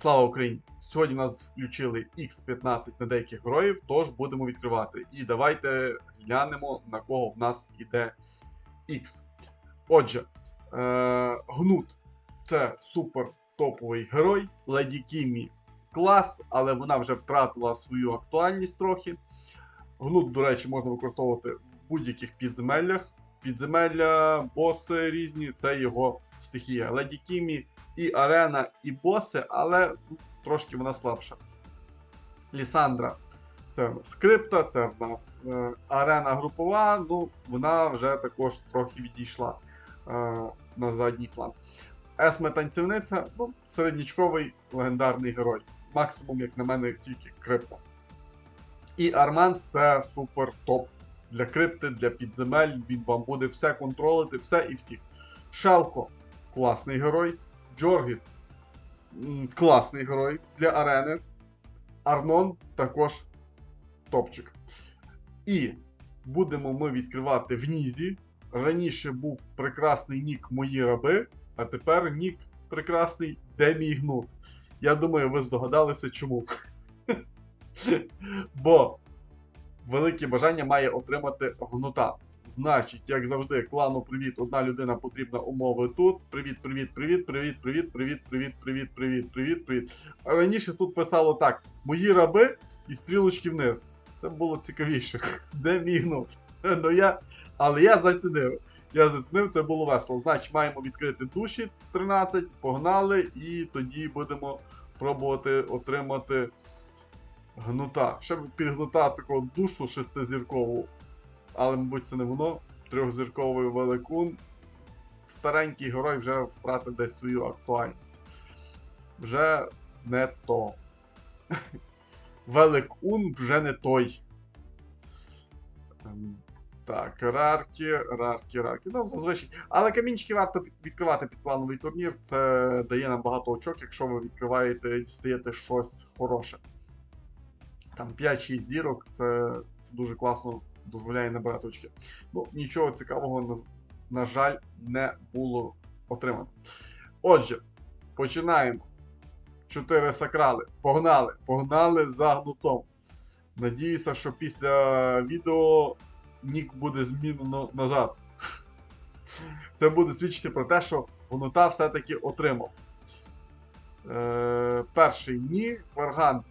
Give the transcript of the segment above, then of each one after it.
Слава Україні! Сьогодні нас включили X15 на деяких героїв, тож будемо відкривати. І давайте глянемо, на кого в нас іде X. Отже, е- Гнут це супер топовий герой. Леді Кімі клас, але вона вже втратила свою актуальність трохи. Гнут, до речі, можна використовувати в будь-яких підземеллях. Підземелля, боси різні це його стихія. Леді Кімі і арена, і боси, але трошки вона слабша. Лісандра це скрипта, це в нас е, арена групова, ну вона вже також трохи відійшла е, на задній план. Есме танцівниця, ну, середнячковий легендарний герой. Максимум, як на мене, тільки крипта. І Арманс це супер топ для крипти, для підземель. Він вам буде все контролити, все і всіх. Шелко класний герой. Джоргіт м, класний герой для арени. Арнон також топчик. І будемо ми відкривати в Нізі. Раніше був прекрасний нік Мої раби, а тепер нік прекрасний Де мій гнут. Я думаю, ви здогадалися чому. Бо велике бажання має отримати гнута. Значить, як завжди, клану привіт, одна людина потрібна умови тут. Привіт, привіт, привіт, привіт, привіт, привіт, привіт, привіт, привіт, привіт, привіт. А раніше тут писало так: мої раби і стрілочки вниз. Це було цікавіше. Де мій гнут? Ну я. Але я зацінив. Я зацінив, це було весело. Значить, маємо відкрити душі 13, погнали, і тоді будемо пробувати отримати гнута. Ще під гнута таку душу шестизіркову. Але, мабуть, це не воно. Трьохзірковий великун. Старенький герой вже втратив десь свою актуальність. Вже не то. Великун вже не той. Ем, Так, рарки, рарки, рарки. Ну, зазвичай. Але камінчики варто відкривати під плановий турнір. Це дає нам багато очок, якщо ви відкриваєте і дістаєте щось хороше. Там 5-6 зірок, це, це дуже класно дозволяє набирати очки. Ну, нічого цікавого, на, жаль, не було отримано. Отже, починаємо. Чотири сакрали. Погнали! Погнали за гнутом. Надіюся, що після відео нік буде змінено назад. Це буде свідчити про те, що гнута все-таки отримав. Е, перший ні. Варган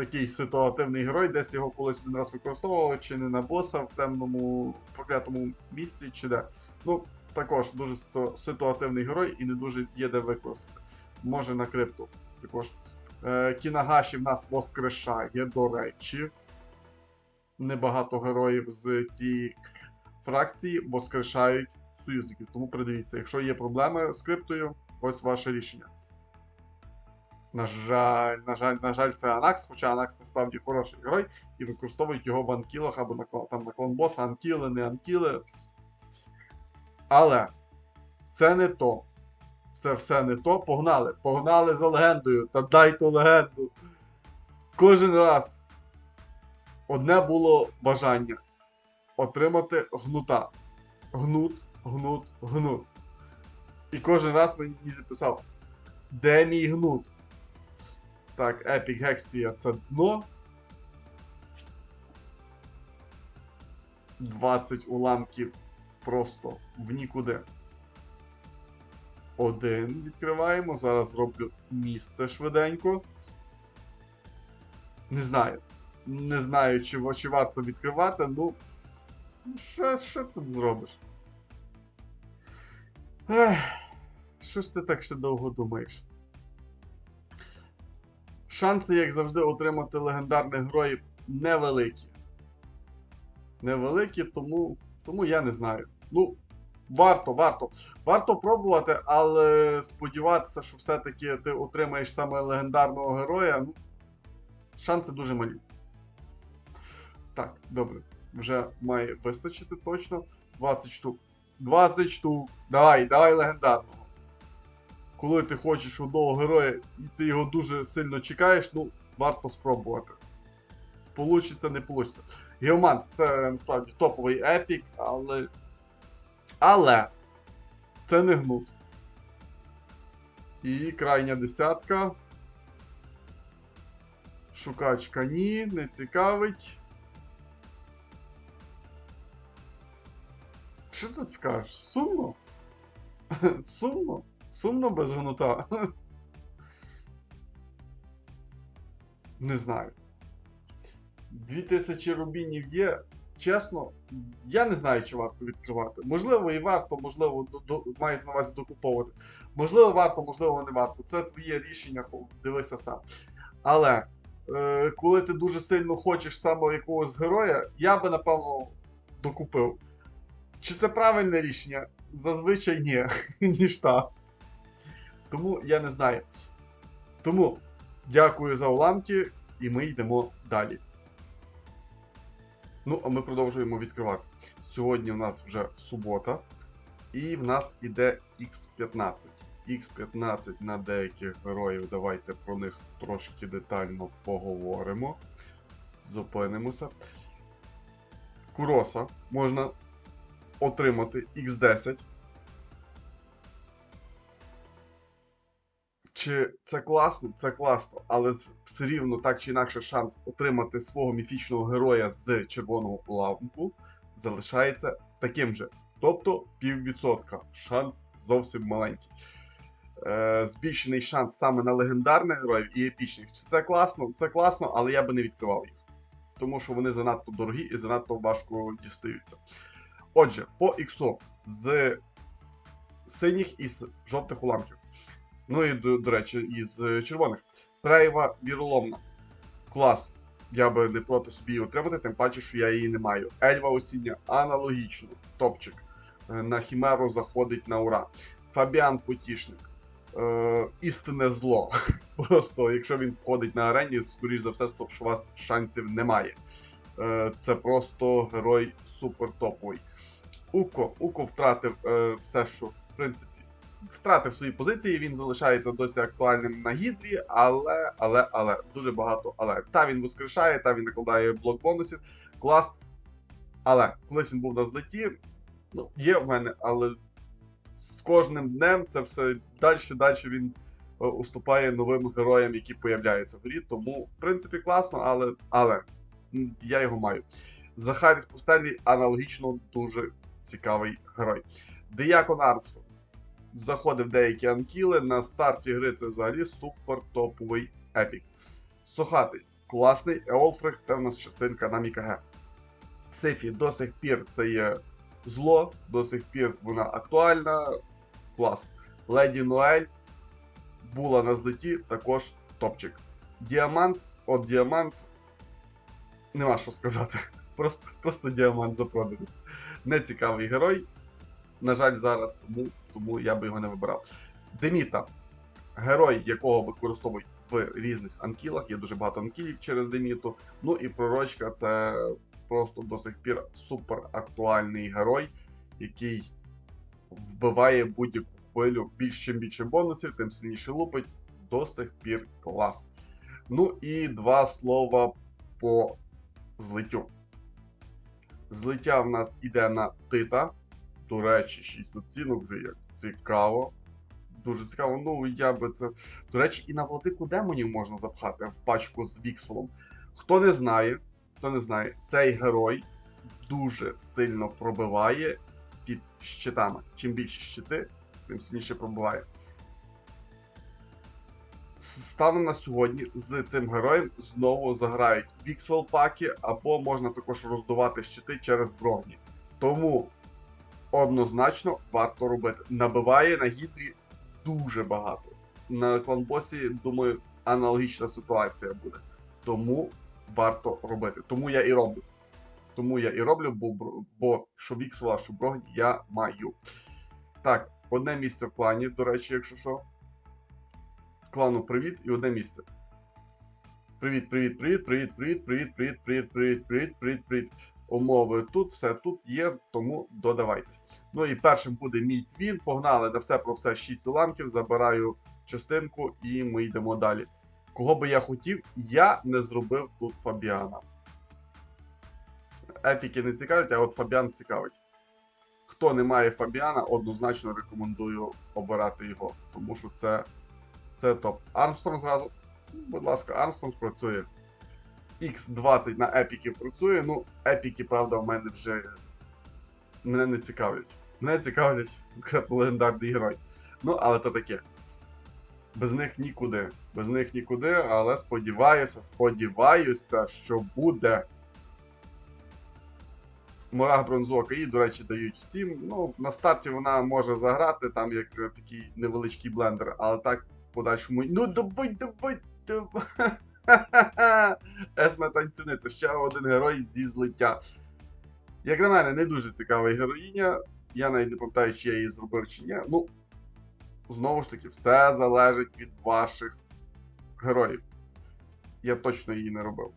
такий ситуативний герой, десь його колись один раз використовували, чи не на боса в темному проклятому місці, чи де. Ну, також дуже ситуативний герой і не дуже є де використати. Може на крипту також. Е, Кінагаші в нас воскрешає, до речі. Небагато героїв з цієї фракції воскрешають союзників. Тому придивіться, якщо є проблеми з криптою, ось ваше рішення. На жаль, на жаль, на жаль, це Анакс, хоча Анакс насправді хороший герой, і використовують його в анкілах або на, там, на кланбоса, анкіли, не анкіли. Але це не то. Це все не то. Погнали. Погнали за легендою. Та дайте легенду. Кожен раз одне було бажання отримати гнута. Гнут, гнут, гнут. І кожен раз мені записав. Де мій гнут? Так, Epic Hexia це дно. 20 уламків просто в нікуди. Один відкриваємо. Зараз зроблю місце швиденько. Не знаю. Не знаю, чи, чи варто відкривати, ну. Що, що тут зробиш? Ех, що ж ти так ще довго думаєш? Шанси, як завжди, отримати легендарних героїв невеликі. Невеликі, тому, тому я не знаю. Ну, варто, варто. Варто пробувати, але сподіватися, що все-таки ти отримаєш саме легендарного героя, ну, шанси дуже малі. Так, добре. Вже має вистачити точно. 20 штук. 20 штук. Давай, давай легендарного. Коли ти хочеш одного героя і ти його дуже сильно чекаєш, ну, варто спробувати. Получиться, не получиться. Геомант це насправді топовий епік, але. Але це не гнут. І крайня десятка. Шукачка ні, не цікавить. Що тут скажеш? Сумно? Сумно? Сумно без гнута? Не знаю. 2000 рубінів є. Чесно, я не знаю, чи варто відкривати. Можливо, і варто, можливо, до, мається на увазі докуповувати. Можливо, варто, можливо, не варто. Це твоє рішення, дивися сам. Але е, коли ти дуже сильно хочеш саме якогось героя, я би напевно докупив. Чи це правильне рішення? Зазвичай ні, ніж так. Тому я не знаю. Тому дякую за уламки, і ми йдемо далі. Ну, а ми продовжуємо відкривати. Сьогодні в нас вже субота, і в нас іде X15. X15 на деяких героїв. Давайте про них трошки детально поговоримо. Зупинимося. Куроса можна отримати X10. Чи це класно? Це класно, але все рівно так чи інакше шанс отримати свого міфічного героя з червоного лампу залишається таким же. Тобто піввідсотка. Шанс зовсім маленький. Е, збільшений шанс саме на легендарних героїв і епічних. Чи це класно? Це класно, але я би не відкривав їх. Тому що вони занадто дорогі і занадто важко дістаються. Отже, по іксу з синіх і з жовтих уламків. Ну і до, до речі, із е, червоних. Прейва віроломна. Клас. Я би не проти собі її отримати, тим паче, що я її не маю. Ельва осіння аналогічно. Топчик. Е, На Хімеру заходить на ура. Фабіан Потішник. Е, істинне зло. Просто, якщо він входить на арені, скоріш за все, що у вас шансів немає. Е, це просто герой супер топовий. Уко, Уко втратив е, все, що в принципі втратив свої позиції, він залишається досі актуальним на гідрі, але, але, але, дуже багато але. Та він воскрешає, та він накладає блок бонусів. Клас. Але колись він був на злеті, ну, є в мене, але з кожним днем це все далі, далі він е, уступає новим героям, які появляються в грі. Тому, в принципі, класно, але, але я його маю. Захаріс Пустелі аналогічно дуже цікавий герой. Деякон Армстронг заходив деякі анкіли. На старті гри це взагалі супер топовий епік. Сохатий, класний. Еолфрих це в нас частинка на Мікаге. Сифі до сих пір це є зло, до сих пір вона актуальна. Клас. Леді Ноель була на злеті, також топчик. Діамант, от діамант. Нема що сказати. Просто, просто діамант запроданець. Нецікавий герой. На жаль, зараз, тому, тому я би його не вибирав. Деміта. Герой, якого використовують в різних анкілах. Є дуже багато анкілів через Деміту. Ну і пророчка це просто до сих пір супер актуальний герой, який вбиває будь-яку хвилю. Більш чим більше бонусів, тим сильніше лупить. До сих пір клас. Ну і два слова по злиттю. Злиття в нас іде на Тита. До речі, 6 оцінок вже є цікаво. Дуже цікаво. Ну, я би це. До речі, і на владику демонів можна запхати в пачку з Віксфолом. Хто не знає, хто не знає, цей герой дуже сильно пробиває під щитами. Чим більше щити, тим сильніше пробиває. Станом на сьогодні з цим героєм знову заграють Віксвел паки, або можна також роздувати щити через броні. Тому однозначно варто робити. Набиває на гідрі дуже багато. На кланбосі, думаю, аналогічна ситуація буде. Тому варто робити. Тому я і роблю. Тому я і роблю, бо, бо що Віксвела, що бронь я маю. Так, одне місце в клані, до речі, якщо що. Клану привіт і одне місце. Привіт, привіт, привіт, привіт, привіт, привіт, привіт, привіт, привіт, привіт, привіт. Умови тут, все тут є, тому додавайтесь. Ну і першим буде мій твін. Погнали на все про все 6 уламків, забираю частинку і ми йдемо далі. Кого би я хотів, я не зробив тут Фабіана. Епіки не цікавлять, а от Фабіан цікавить. Хто не має Фабіана, однозначно рекомендую обирати його, тому що це, це топ. Армстронг зразу. Будь ласка, Армстронг працює. X20 на епіки працює. Ну, епіки, правда, в мене вже мене не цікавлять. Мене цікавлять легендарний герой. Ну, але то таке. Без них нікуди. Без них нікуди, але сподіваюся, сподіваюся, що буде. Мораг бронзовка її, до речі, дають всім. Ну, на старті вона може заграти, там як такий невеличкий блендер, але так в подальшому. Ну давай, давай, давай. Есме танцюни, це ще один герой зі злиття. Як на мене, не дуже цікава героїня. Я навіть не пам'ятаю, чи я її зробив чи ні. Ну, знову ж таки, все залежить від ваших героїв. Я точно її не робив.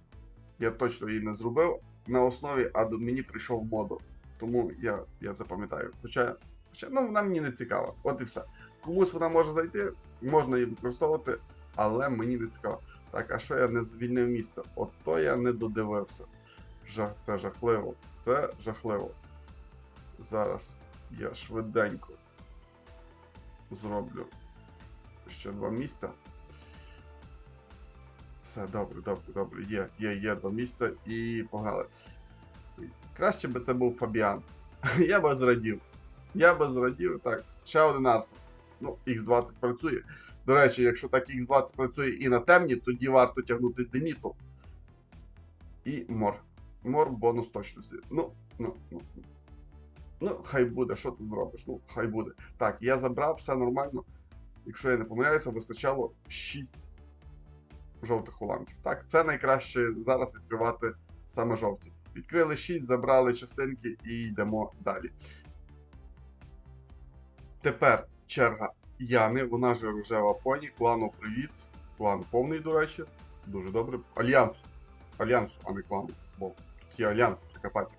Я точно її не зробив на основі, а до мені прийшов модул. Тому я, я запам'ятаю. Хоча, хоча ну, вона мені не цікава. От і все. Комусь вона може зайти, можна її використовувати, але мені не цікаво. Так, а що я не звільнив місце? Ото я не додивився. Жах, це жахливо. Це жахливо. Зараз я швиденько зроблю ще два місця. Все, добре, добре, добре. Є, є, є два місця і погнали. Краще би це був Фабіан. Я би зрадів. Я би зрадів. Так, ще один Арсен. Ну, X20 працює. До речі, якщо так X20 працює і на темні, тоді варто тягнути Деміту. І мор. Мор бонус точності. Ну, ну, ну. ну. Хай буде, що тут зробиш? Ну, хай буде. Так, я забрав, все нормально. Якщо я не помиляюся, вистачало 6 жовтих уламків. Так, це найкраще зараз відкривати саме жовті. Відкрили 6, забрали частинки і йдемо далі. Тепер черга Яни, вона же рожева поні. Клану привіт. Клан повний, до речі. Дуже добре. Альянсу. Альянсу, а не клану. Бо тут є альянс Прикарпаття.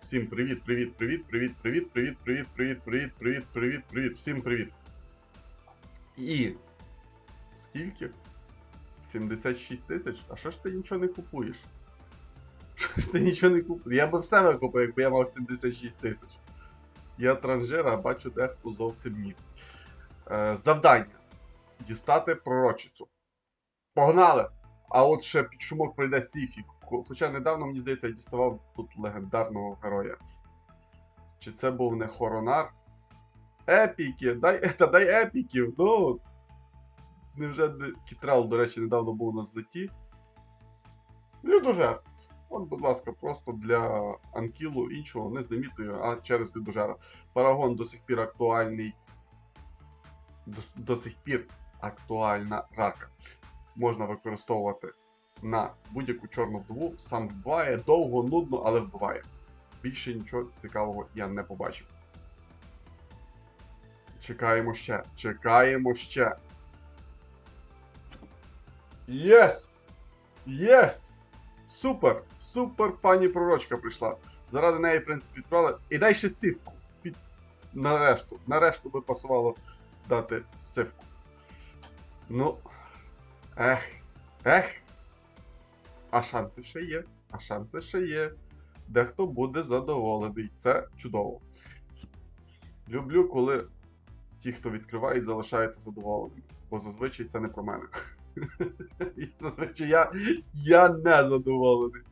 Всім привіт, привіт, привіт, привіт, привіт, привіт, привіт, привіт, привіт, привіт, привіт, привіт. Всім привіт. І. Скільки? 76 тисяч? А що ж ти нічого не купуєш? Що ж ти нічого не купуєш? Я би все викупив, якби я мав 76 тисяч. Я транжир, а бачу дехто зовсім ні. Е, завдання. Дістати пророчицю. Погнали! А от ще під шумок прийде Сіфік. Хоча недавно, мені здається, я діставав тут легендарного героя. Чи це був не Хоронар? Епіки! Дай, та дай епіків! Ну! Невже Кітрал, до речі, недавно був на злеті. Людожер. От, будь ласка, просто для Анкілу іншого не з а через Людожера. Парагон до сих пір актуальний. До, до сих пір актуальна рака. Можна використовувати на будь-яку чорну вдову. Сам вбиває довго, нудно, але вбиває. Більше нічого цікавого я не побачив. Чекаємо ще. Чекаємо ще. Єс! Єс! Супер! Супер пані пророчка прийшла. Заради неї, в принципі, відправили. І дай ще сівку. Під... Нарешту. Нарешту би пасувало дати сивку. Ну. Ех. Ех. А шанси ще є. А шанси ще є. Дехто буде задоволений. Це чудово. Люблю, коли ті, хто відкривають, залишаються задоволеними. Бо зазвичай це не про мене. Зазвичай я, я не задоволений.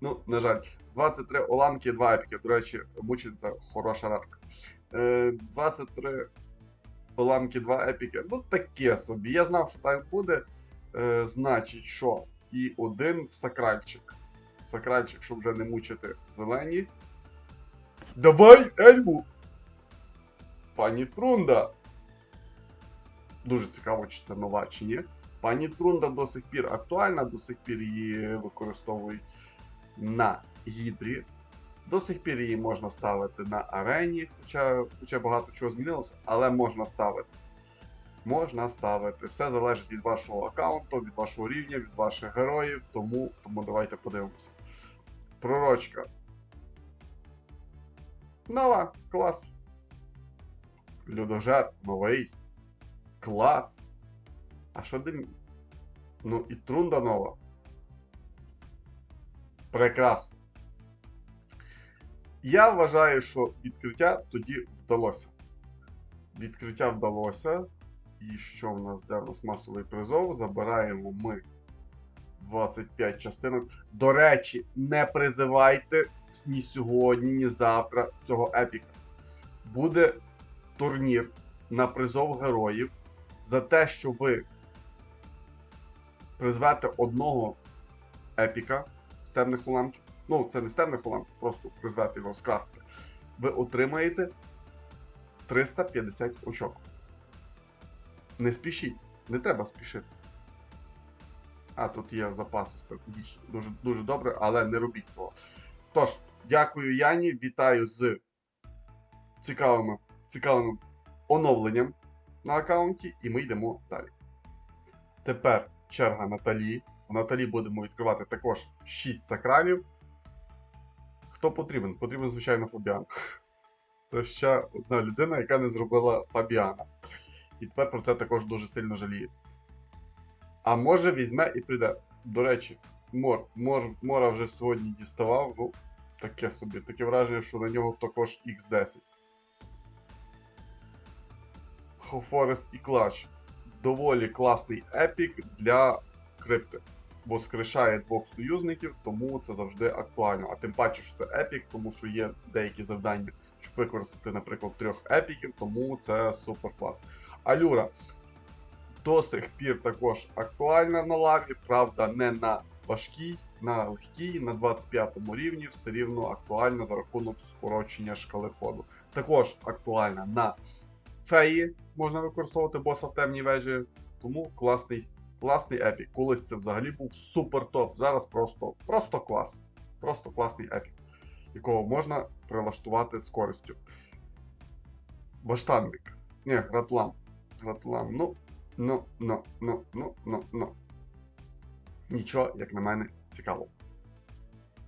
Ну, на жаль, 23 уламки, 2 епіки. До речі, мучиться хороша рарка. Е, 23 уламки, 2 епіки. Ну, таке собі. Я знав, що так буде. Е, значить, що? І один сакральчик. Сакральчик, щоб вже не мучити зелені. Давай, Ельму! Пані Трунда! Дуже цікаво, чи це нова, чи ні. Пані Трунда до сих пір актуальна, до сих пір її використовують на гідрі. До сих пір її можна ставити на арені, хоча, хоча багато чого змінилося, але можна ставити. Можна ставити. Все залежить від вашого аккаунту, від вашого рівня, від ваших героїв, тому, тому давайте подивимося. Пророчка. Нова, клас. Людожер, новий. Клас. А що дим? Ну і трунда нова. Прекрасно. Я вважаю, що відкриття тоді вдалося. Відкриття вдалося. І що в нас? Де в нас масовий призов? Забираємо ми 25 частинок. До речі, не призивайте ні сьогодні, ні завтра цього епіка. Буде турнір на призов героїв за те, що ви призвете одного епіка з темних уламків. Ну, це не з темних уламків, просто призвете його скрафтити. Ви отримаєте 350 очок. Не спішіть, не треба спішити. А, тут є запаси стратегічні. Дуже, дуже добре, але не робіть цього. Тож, дякую Яні, вітаю з цікавими, цікавим оновленням на аккаунті, і ми йдемо далі. Тепер черга Наталі. У Наталі будемо відкривати також 6 сакралів. Хто потрібен? Потрібен, звичайно, Фабіан. Це ще одна людина, яка не зробила Фабіана. І тепер про це також дуже сильно жаліє. А може візьме і прийде. До речі, Мор, Мор, Мора вже сьогодні діставав. Ну, таке собі. Таке враження, що на нього також X10. Хофорес і Клач. Доволі класний епік для крипти. Воскрешає двох союзників, тому це завжди актуально. А тим паче, що це епік, тому що є деякі завдання, щоб використати, наприклад, трьох епіків, тому це супер клас. Алюра до сих пір також актуальна на лаві, правда, не на важкій, на легкій, на 25 рівні, все рівно актуальна за рахунок скорочення шкали ходу. Також актуальна на феї, можна використовувати боса в темній вежі, тому класний, класний епік. Колись це взагалі був супер топ. Зараз просто, просто клас. Просто класний епік, якого можна прилаштувати з користю. Баштанник. Ні, Гратлам. Гратлам. Ну, ну, ну, ну, ну, ну, ну. Нічого, як на мене, цікаво.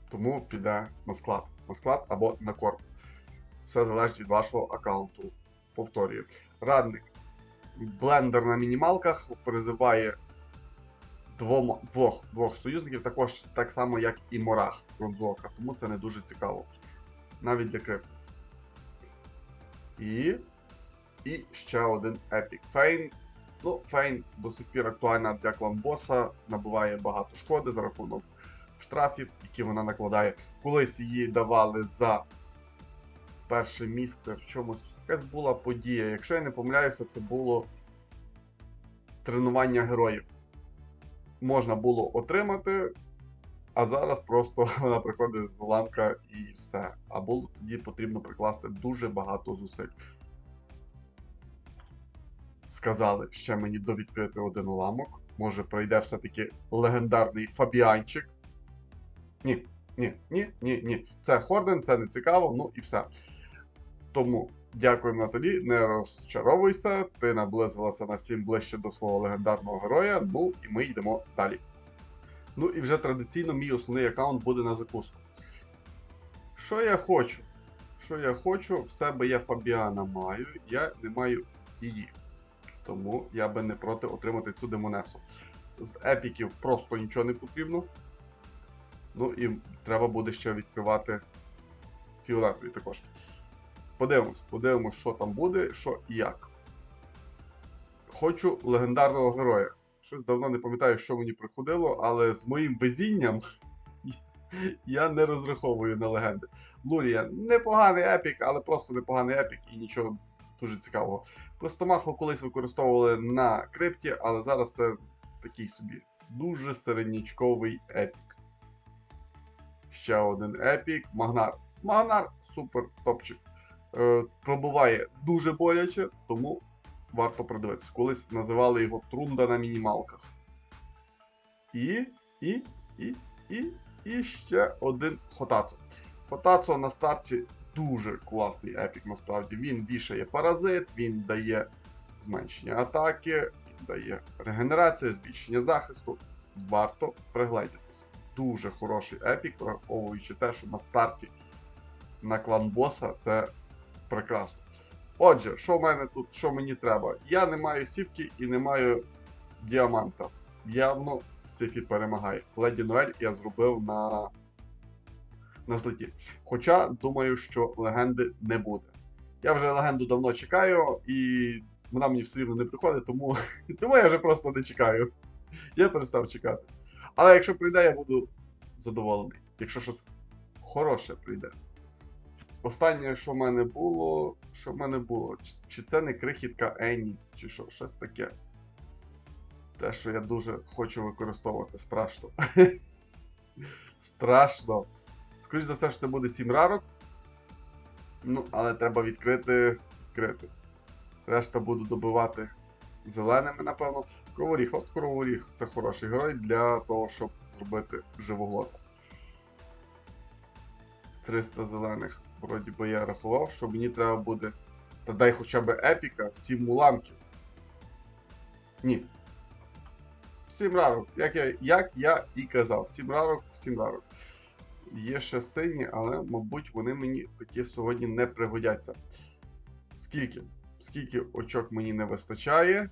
Тому піде на склад. На склад або на корп. Все залежить від вашого аккаунту. Повторюю. Радник. Блендер на мінімалках призиває двома, двох, двох союзників, також так само, як і Морах Бронзока. Тому це не дуже цікаво. Навіть для крипти. І. І ще один епік. Фейн. Ну, Фейн до сих пір актуальна для кланбоса, набуває багато шкоди за рахунок штрафів, які вона накладає. Колись її давали за перше місце в чомусь. Якась була подія. Якщо я не помиляюся, це було тренування героїв. Можна було отримати, а зараз просто вона приходить з ламка і все. А було тоді потрібно прикласти дуже багато зусиль. Сказали ще мені довідкрити один уламок. Може прийде все-таки легендарний Фабіанчик. Ні, ні, ні, ні, ні. Це Хорден, це не цікаво, ну і все. Тому дякуємо Наталі, не розчаровуйся, ти наблизилася на всім ближче до свого легендарного героя. Ну і ми йдемо далі. Ну і вже традиційно мій основний аккаунт буде на закуску. Що я хочу? Що я хочу? В себе я Фабіана маю, я не маю її. Тому я би не проти отримати цю демонесу. З епіків просто нічого не потрібно. Ну і треба буде ще відкривати фіолетові також. Подивимось, подивимось, що там буде, що і як. Хочу легендарного героя. Щось давно не пам'ятаю, що мені приходило, але з моїм везінням я не розраховую на легенди. Лурія непоганий епік, але просто непоганий епік і нічого дуже цікавого. Простомаху колись використовували на крипті, але зараз це такий собі дуже середнячковий епік. Ще один епік. Магнар. Магнар супер топчик. Е, пробуває дуже боляче, тому варто придивитися. Колись називали його Трунда на мінімалках. І, і, і, і, і ще один Хотацо. Хотацо на старті дуже класний епік, насправді. Він вішає паразит, він дає зменшення атаки, він дає регенерацію, збільшення захисту. Варто пригледітись. Дуже хороший епік, враховуючи те, що на старті на клан боса це прекрасно. Отже, що в мене тут, що мені треба? Я не маю сівки і не маю діаманта. Явно Сифі перемагає. Леді Ноель я зробив на на злеті. Хоча думаю, що легенди не буде. Я вже легенду давно чекаю, і вона мені все рівно не приходить, тому, тому я вже просто не чекаю. Я перестав чекати. Але якщо прийде, я буду задоволений. Якщо щось хороше прийде. Останнє, що в мене було. Що в мене було? Чи, чи це не крихітка Ені, чи що, щось таке. Те, що я дуже хочу використовувати, страшно. страшно. Скоріше за все, що це буде 7 рарок. Ну, але треба відкрити. відкрити. Решта буду добивати зеленими, напевно. Кроворіг, от кроворіг це хороший герой для того, щоб зробити живоглота. 300 зелених, вроді би я рахував, що мені треба буде. Та дай хоча б епіка, 7 уламків. Ні. 7 рарок, як я, як я і казав. 7 рарок, 7 рарок. Є ще сині, але, мабуть, вони мені такі сьогодні не пригодяться. Скільки? Скільки очок мені не вистачає?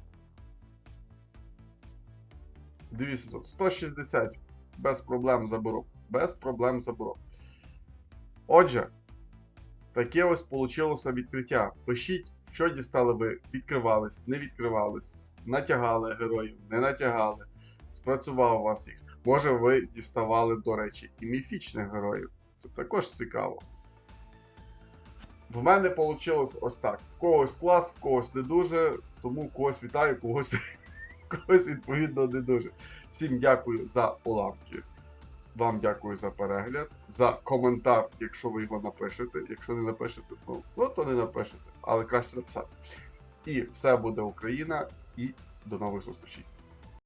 200, 160. Без проблем заберу. Без проблем заберу. Отже, таке ось получилося відкриття. Пишіть, що дістали ви, відкривались, не відкривались, натягали героїв, не натягали, спрацював вас їх. Може, ви діставали, до речі, і міфічних героїв. Це також цікаво. В мене вийшло ось так. В когось клас, в когось не дуже, тому когось вітаю, когось, когось відповідно не дуже. Всім дякую за уламки. Вам дякую за перегляд, за коментар, якщо ви його напишете. Якщо не напишете, ну, ну то не напишете, але краще написати. І все буде Україна, і до нових зустрічей.